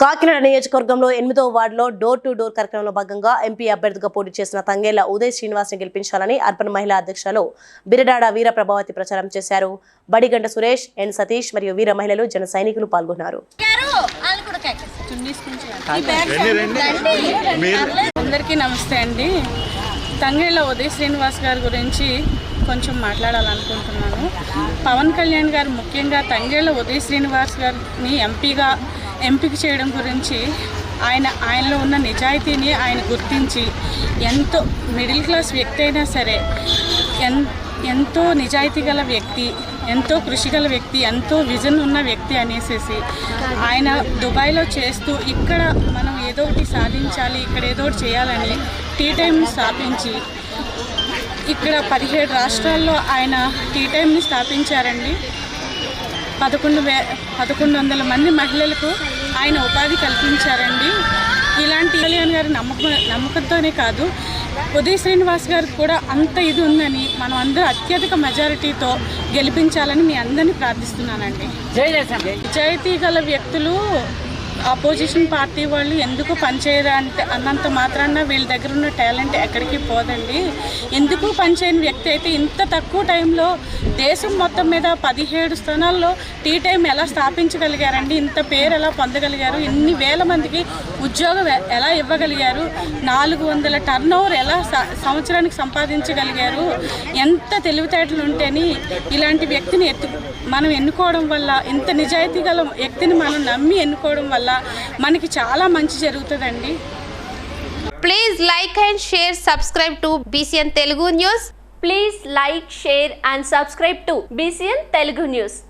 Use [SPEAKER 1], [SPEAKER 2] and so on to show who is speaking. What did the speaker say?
[SPEAKER 1] కాకినాడ నియోజకవర్గంలో ఎనిమిదో వార్డులో డోర్ టు డోర్ కార్యక్రమంలో భాగంగా ఎంపీ అభ్యర్థిగా పోటీ చేసిన తంగేళ్ళ ఉదయ్ శ్రీనివాస్ని గెలిపించాలని అర్బన్ మహిళా అధ్యక్షులు బిరడాడ వీర ప్రభావతి ప్రచారం చేశారు. బడిగంట సురేష్ ఎన్ సతీష్ మరియు వీర మహిళలు జన సైనికులు పాల్గొన్నారు.
[SPEAKER 2] అందరికీ నమస్తే అండి. తంగేళ్ళ ఉదయ్ శ్రీనివాస్ గారి గురించి కొంచెం మాట్లాడాలనుకుంటున్నాను. పవన్ కళ్యాణ్ గారు ముఖ్యంగా తంగేళ్ళ ఉదయ్ శ్రీనివాస్ గారిని ఎంపీగా ఎంపిక చేయడం గురించి ఆయన ఆయనలో ఉన్న నిజాయితీని ఆయన గుర్తించి ఎంతో మిడిల్ క్లాస్ వ్యక్తి అయినా సరే ఎన్ ఎంతో నిజాయితీ గల వ్యక్తి ఎంతో కృషి గల వ్యక్తి ఎంతో విజన్ ఉన్న వ్యక్తి అనేసేసి ఆయన దుబాయ్లో చేస్తూ ఇక్కడ మనం ఏదో ఒకటి సాధించాలి ఇక్కడ ఏదో ఒకటి చేయాలని టీ టైంని స్థాపించి ఇక్కడ పదిహేడు రాష్ట్రాల్లో ఆయన టీ టైంని స్థాపించారండి. పదకొండు వే పదకొండు వందల మంది మహిళలకు ఆయన ఉపాధి కల్పించారండి. ఇలాంటి కళ్యాణ్ గారి నమ్మకం నమ్మకంతోనే కాదు ఉదయ్ శ్రీనివాస్ గారికి కూడా అంత ఇది ఉందని మనం అందరూ అత్యధిక మెజారిటీతో గెలిపించాలని మీ అందరినీ ప్రార్థిస్తున్నానండి. నిజాయితీ గల వ్యక్తులు అపోజిషన్ పార్టీ వాళ్ళు ఎందుకు పనిచేయరా అంటే అన్నంత మాత్రాన వీళ్ళ దగ్గర ఉన్న టాలెంట్ ఎక్కడికి పోదండి. ఎందుకు పనిచేయని వ్యక్తి అయితే ఇంత తక్కువ టైంలో దేశం మొత్తం మీద పదిహేడు స్థానాల్లో టీ టైం ఎలా స్థాపించగలిగారండి? ఇంత పేరు ఎలా పొందగలిగారు? ఇన్ని వేల మందికి ఉద్యోగం ఎలా ఇవ్వగలిగారు? నాలుగు వందల టర్న్ ఓవర్ ఎలా సంవత్సరానికి సంపాదించగలిగారు? ఎంత తెలివితేటలు ఉంటేని ఇలాంటి వ్యక్తిని ఎత్తు మనం ఎన్నుకోవడం వల్ల ఇంత నిజాయితీ గల వ్యక్తిని మనం నమ్మి ఎన్నుకోవడం వల్ల వల్ల మనకి చాలా మంచి జరుగుతుందండి.
[SPEAKER 3] Please like and share subscribe to B C N Telugu news
[SPEAKER 4] please like share and subscribe to B C N Telugu news